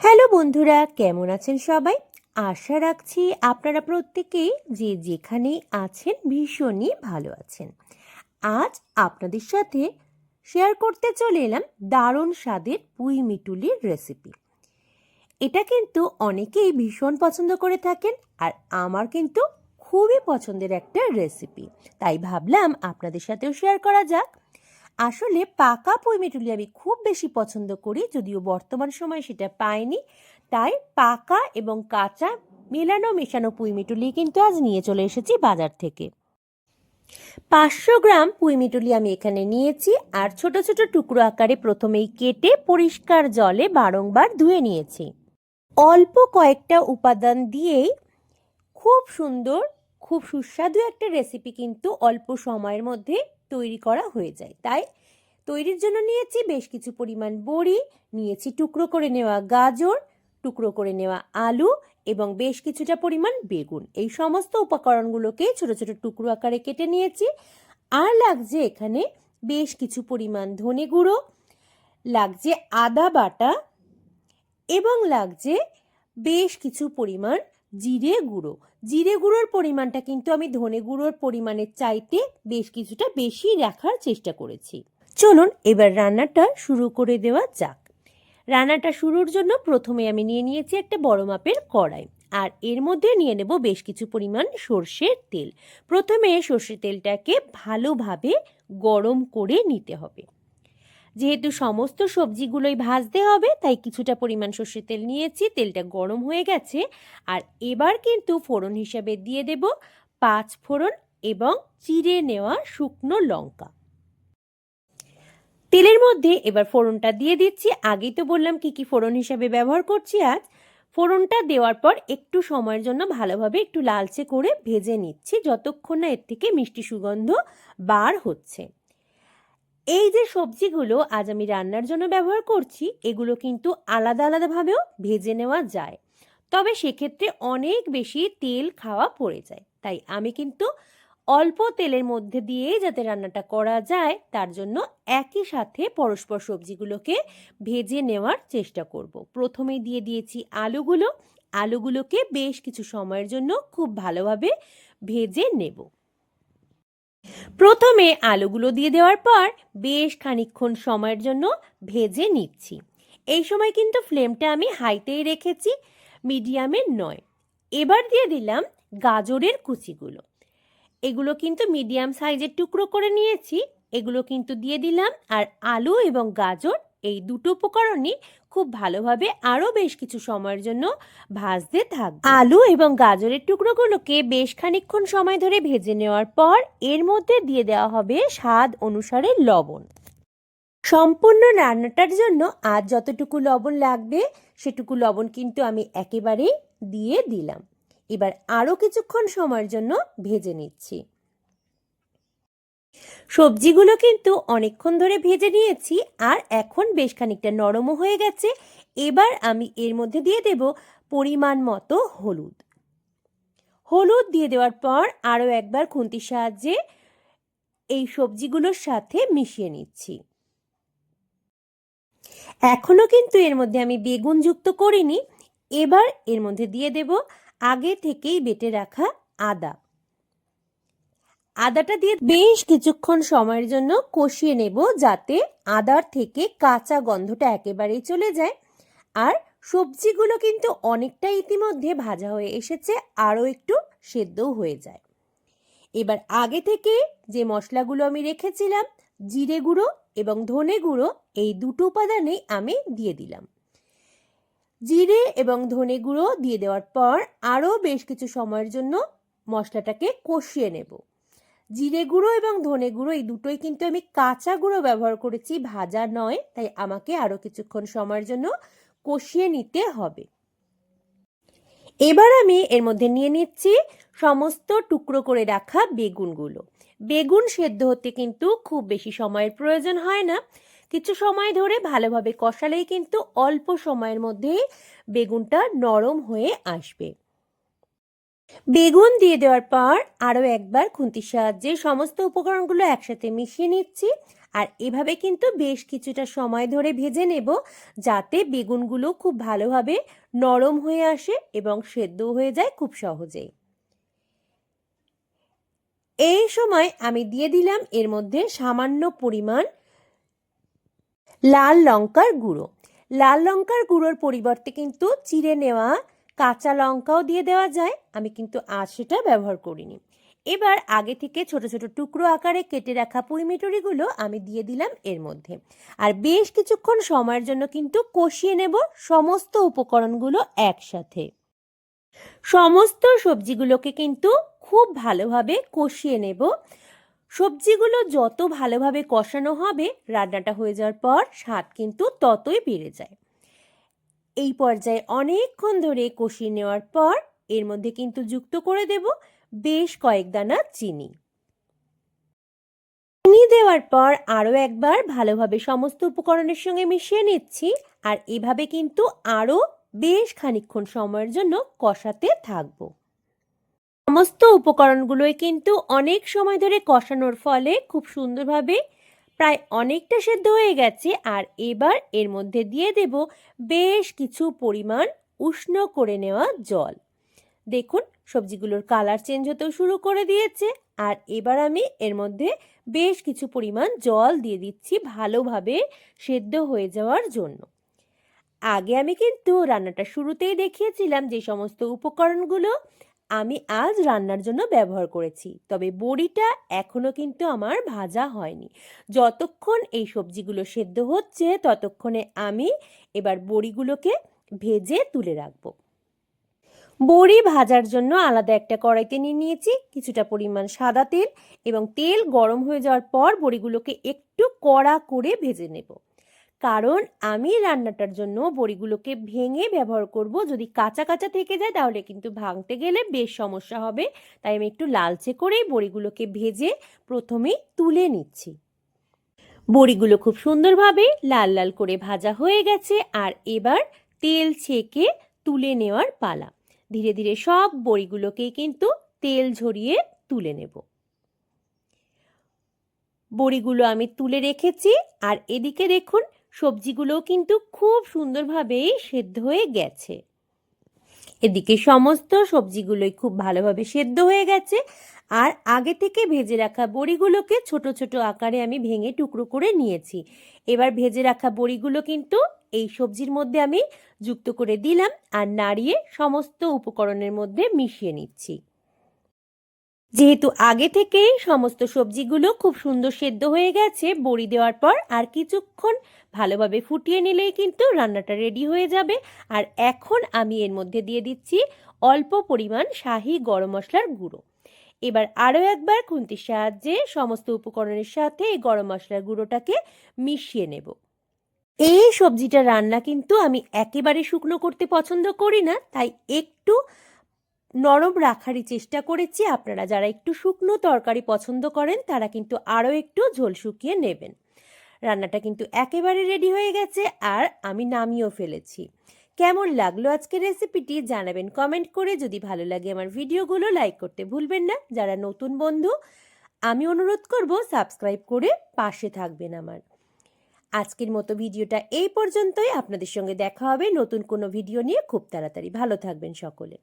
Hello বন্ধুরা, কেমন আছেন সবাই? আশা রাখছি আপনারা প্রত্যেকেই যে যেখানেই আছেন ভীষণই ভালো আছেন। আজ আপনাদের সাথে শেয়ার করতে চলে এলাম দারুণ স্বাদের পুঁই মিটুলির রেসিপি এটা কিন্তু অনেকেই ভীষণ পছন্দ করে থাকেন আর আমার কিন্তু খুবই পছন্দের একটা রেসিপি তাই ভাবলাম আপনাদের সাথেও শেয়ার করা যাক। আসলে পাকা পুঁই মিটুলি আমি খুব বেশি পছন্দ করি, যদিও বর্তমান সময়ে সেটা পাইনি। তাই পাকা এবং কাঁচা মেলানো মেশানো পুঁই মিটুলি কিন্তু আজ নিয়ে চলে এসেছি বাজার থেকে। পাঁচশো গ্রাম পুঁই মিটুলি আমি এখানে নিয়েছি আর ছোট ছোট টুকরো আকারে প্রথমেই কেটে পরিষ্কার জলে বারংবার ধুয়ে নিয়েছি। অল্প কয়েকটা উপাদান দিয়েই খুব সুন্দর, খুব সুস্বাদু একটা রেসিপি কিন্তু অল্প সময়ের মধ্যে তৈরি করা হয়ে যায়। তাই তৈরির জন্য নিয়েছি বেশ কিছু পরিমাণ বড়ি, নিয়েছি টুকরো করে নেওয়া গাজর, টুকরো করে নেওয়া আলু এবং বেশ কিছুটা পরিমাণ বেগুন। এই সমস্ত উপকরণগুলোকে ছোট ছোট টুকরো আকারে কেটে নিয়েছি। আর লাগছে এখানে বেশ কিছু পরিমাণ ধনে গুঁড়ো, লাগছে আদা বাটা এবং লাগছে বেশ কিছু পরিমাণ জিরে গুঁড়ো। জিরে গুঁড়োর পরিমাণটা কিন্তু আমি ধনে গুঁড়োর পরিমাণের চাইতে বেশ কিছুটা বেশি রাখার চেষ্টা করেছি। চলুন এবার রান্নাটা শুরু করে দেওয়া যাক। রান্নাটা শুরুর জন্য প্রথমে আমি নিয়ে নিয়েছি একটা বড় মাপের কড়াই আর এর মধ্যে নিয়ে নেব বেশ কিছু পরিমাণ সর্ষের তেল। প্রথমে সর্ষের তেলটাকে ভালোভাবে গরম করে নিতে হবে। যেহেতু সমস্ত সবজিগুলোই ভাজতে হবে, তাই কিছুটা পরিমাণ সর্ষের তেল নিয়েছি, তেলটা গরম হয়ে গেছে। আর এবার কিন্তু ফোড়ন হিসাবে দিয়ে দেব পাঁচ ফোড়ন এবং চিড়ে নেওয়া শুকনো লঙ্কা। তেলের মধ্যে এবার ফোড়নটা দিয়ে দিচ্ছি। আগেই তো বললাম কি কি ফোড়ন হিসাবে ব্যবহার করছি আজ। ফোড়নটা দেওয়ার পর একটু সময়ের জন্য ভালোভাবে একটু লালচে করে ভেজে নিচ্ছি, যতক্ষণ না এর থেকে মিষ্টি সুগন্ধ বার হচ্ছে। এই যে সবজিগুলো আজ আমি রান্নার জন্য ব্যবহার করছি, এগুলো কিন্তু আলাদা আলাদাভাবেও ভেজে নেওয়া যায়। তবে সেক্ষেত্রে অনেক বেশি তেল খাওয়া পড়ে যায়। তাই আমি কিন্তু অল্প তেলের মধ্যে দিয়েই যাতে রান্নাটা করা যায়, তার জন্য একই সাথে পরস্পর সবজিগুলোকে ভেজে নেওয়ার চেষ্টা করব। প্রথমে দিয়ে দিয়েছি আলুগুলো। আলুগুলোকে বেশ কিছু সময়ের জন্য খুব ভালোভাবে ভেজে নেব। প্রথমে আলুগুলো দিয়ে দেওয়ার পর বেশ খানিক্ষণ সময়ের জন্য ভেজে নিচ্ছি। এই সময় কিন্তু ফ্লেমটা আমি হাইতেই রেখেছি, মিডিয়ামে নয়। এবার দিয়ে দিলাম গাজরের কুচিগুলো। এগুলো কিন্তু মিডিয়াম সাইজের টুকরো করে নিয়েছি, এগুলো কিন্তু দিয়ে দিলাম আর আলু এবং গাজর এই দুটো উপকরণই খুব ভালোভাবে আরও বেশ কিছু সময়ের জন্য ভাজতে থাকবে। আলু এবং গাজরের টুকরোগুলোকে বেশ খানিক্ষণ সময় ধরে ভেজে নেওয়ার পর এর মধ্যে দিয়ে দেওয়া হবে স্বাদ অনুসারে লবণ। সম্পূর্ণ রান্নাটার জন্য আজ যতটুকু লবণ লাগবে, সেটুকু লবণ কিন্তু আমি একেবারেই দিয়ে দিলাম। এবার আরও কিছুক্ষণ সময়ের জন্য ভেজে নিচ্ছি। সবজিগুলো কিন্তু অনেকক্ষণ ধরে ভেজে নিয়েছি, আর এখন বেশ খানিকটা নরমও হয়ে গেছে। এবার আমি এর মধ্যে দিয়ে দেব পরিমাণ মতো হলুদ। হলুদ দিয়ে দেওয়ার পর আরও একবার খুন্তির সাহায্যে এই সবজিগুলোর সাথে মিশিয়ে নিচ্ছি। এখনও কিন্তু এর মধ্যে আমি বেগুন যুক্ত করিনি। এবার এর মধ্যে দিয়ে দেব আগে থেকেই বেটে রাখা আদা। আদাটা দিয়ে বেশ কিছুক্ষণ সময়ের জন্য কষিয়ে নেব যাতে আদার থেকে কাঁচা গন্ধটা একেবারেই চলে যায়। আর সবজিগুলো কিন্তু অনেকটা ইতিমধ্যে ভাজা হয়ে এসেছে, আরও একটু সেদ্ধও হয়ে যায়। এবার আগে থেকে যে মশলাগুলো আমি রেখেছিলাম, জিরে গুঁড়ো এবং ধনে গুঁড়ো, এই দুটো উপাদানেই আমি দিয়ে দিলাম। জিরে এবং ধনে গুঁড়ো দিয়ে দেওয়ার পর আরও বেশ কিছু সময়ের জন্য মশলাটাকে কষিয়ে নেব। জিরে গুঁড়ো এবং ধনে গুঁড়ো, এই দুটোই কিন্তু আমি কাঁচা গুঁড়ো ব্যবহার করেছি, ভাজা নয়, তাই আমাকে আরও কিছুক্ষণ সময়ের জন্য কষিয়ে নিতে হবে। এবার আমি এর মধ্যে নিয়ে নিচ্ছি সমস্ত টুকরো করে রাখা বেগুনগুলো। বেগুন সেদ্ধ হতে কিন্তু খুব বেশি সময়ের প্রয়োজন হয় না। কিছু সময় ধরে ভালোভাবে কষালেই কিন্তু অল্প সময়ের মধ্যেই বেগুনটা নরম হয়ে আসবে। বেগুন দিয়ে দেওয়ার পর আরও একবার খুন্তির সাহায্যে সমস্ত উপকরণগুলো একসাথে মিশিয়ে নিচ্ছি। আর এভাবে কিন্তু বেশ কিছুটা সময় ধরে ভেজে নেব যাতে বেগুনগুলো খুব ভালোভাবে নরম হয়ে আসে এবং সেদ্ধ হয়ে যায় খুব সহজেই এই সময় আমি দিয়ে দিলাম এর মধ্যে সামান্য পরিমাণ লাল লঙ্কার গুঁড়ো। লাল লঙ্কার গুঁড়োর পরিবর্তে কিন্তু চিড়ে নেওয়া কাঁচা লঙ্কাও দিয়ে দেওয়া যায়। আমি কিন্তু আজ সেটা ব্যবহার করিনি। এবার আগে থেকে ছোট ছোট টুকরো আকারে কেটে রাখা পুরিমিটুরিগুলো আমি দিয়ে দিলাম এর মধ্যে। আর বেশ কিছুক্ষণ সময়ের জন্য কিন্তু কষিয়ে নেব সমস্ত উপকরণগুলো একসাথে। সমস্ত সবজিগুলোকে কিন্তু খুব ভালোভাবে কষিয়ে নেব। সবজিগুলো যত ভালোভাবে কষানো হবে, রান্নাটা হয়ে যাওয়ার পর স্বাদ কিন্তু ততই বেড়ে যায়। এই পর্যায়ে অনেকক্ষণ ধরে কষিয়ে নেওয়ার পর এর মধ্যে কিন্তু যুক্ত করে দেব বেশ কয়েক দানা চিনি। চিনি দেওয়ার পর আরও একবার ভালোভাবে সমস্ত উপকরণের সঙ্গে মিশিয়ে নিচ্ছি আর এভাবে কিন্তু আরও বেশ খানিক্ষণ সময়ের জন্য কষাতে থাকব। সমস্ত উপকরণগুলোই কিন্তু অনেক সময় ধরে কষানোর ফলে খুব সুন্দরভাবে প্রায় অনেকটা সেদ্ধ হয়ে গেছে আর এবার এর মধ্যে দিয়ে দেব বেশ কিছু পরিমাণ উষ্ণ করে নেওয়া জল। দেখুন, সবজিগুলোর কালার চেঞ্জ হতেও শুরু করে দিয়েছে আর এবার আমি এর মধ্যে বেশ কিছু পরিমাণ জল দিয়ে দিচ্ছি ভালোভাবে সেদ্ধ হয়ে যাওয়ার জন্য। আগে আমি কিন্তু রান্নাটা শুরুতেই দেখিয়েছিলাম যে সমস্ত উপকরণগুলো আমি আজ রান্নার জন্য ব্যবহার করেছি। তবে বড়িটা এখনও কিন্তু আমার ভাজা হয়নি। যতক্ষণ এই সবজিগুলো সেদ্ধ হচ্ছে, ততক্ষণে আমি এবার বড়িগুলোকে ভেজে তুলে রাখব। বড়ি ভাজার জন্য আলাদা একটা কড়াইতে নিয়ে নিয়েছি, কিছুটা পরিমাণ সাদা তেল এবং তেল গরম হয়ে যাওয়ার পর বড়িগুলোকে একটু কড়া করে ভেজে নেব। কারণ আমি রান্নাটার জন্য বড়িগুলোকে ভেঙে ব্যবহার করব। যদি কাঁচা কাঁচা থেকে যায়, তাহলে কিন্তু ভাঙতে গেলে বেশ সমস্যা হবে। তাই আমি একটু লালচে করেই বড়িগুলোকে ভেজে প্রথমেই তুলে নিচ্ছি। বড়িগুলো খুব সুন্দরভাবে লাল লাল করে ভাজা হয়ে গেছে আর এবার তেল ছেঁকে তুলে নেওয়ার পালা। ধীরে ধীরে সব বড়িগুলোকেই কিন্তু তেল ঝরিয়ে তুলে নেব। বড়িগুলো আমি তুলে রেখেছি আর এদিকে দেখুন সবজিগুলোও কিন্তু খুব সুন্দরভাবেই সেদ্ধ হয়ে গেছে। এদিকে সমস্ত সবজিগুলোই খুব ভালোভাবে সেদ্ধ হয়ে গেছে। আর আগে থেকে ভেজে রাখা বড়িগুলোকে ছোট ছোট আকারে আমি ভেঙে টুকরো করে নিয়েছি। এবার ভেজে রাখা বড়িগুলো কিন্তু এই সবজির মধ্যে আমি যুক্ত করে দিলাম আর নাড়িয়ে সমস্ত উপকরণের মধ্যে মিশিয়ে নিচ্ছি। যেহেতু আগে থেকেই সমস্ত সবজিগুলো খুব সুন্দর সেদ্ধ হয়ে গেছে, বড়ি দেওয়ার পর আর কিছুক্ষণ ভালোভাবে ফুটিয়ে নিলেই কিন্তু রান্নাটা রেডি হয়ে যাবে। আর এখন আমি এর মধ্যে দিয়ে দিচ্ছি অল্প পরিমাণ শাহি গরম মশলার গুঁড়ো। এবার আরও একবার খুন্তির সাহায্যে সমস্ত উপকরণের সাথে এই গরম মশলার গুঁড়োটাকে মিশিয়ে নেব। এই সবজিটা রান্না কিন্তু আমি একেবারে শুকনো করতে পছন্দ করি না, তাই একটু নরম রাখারই চেষ্টা করেছি। আপনারা যারা একটু শুকনো তরকারি পছন্দ করেন, তারা কিন্তু আরও একটু ঝোল শুকিয়ে নেবেন। রান্নাটা কিন্তু একেবারে রেডি হয়ে গেছে আর আমি নামিয়েও ফেলেছি। কেমন লাগল আজকের রেসিপিটি জানাবেন কমেন্ট করে। যদি ভালো লাগে আমার ভিডিওগুলো লাইক করতে ভুলবেন না। যারা নতুন বন্ধু, আমি অনুরোধ করব সাবস্ক্রাইব করে পাশে থাকবেন আমার। আজকের মতো ভিডিওটা এই পর্যন্তই। আপনাদের সঙ্গে দেখা হবে নতুন কোনো ভিডিও নিয়ে। খুব তাড়াতাড়ি। ভালো থাকবেন সকলে।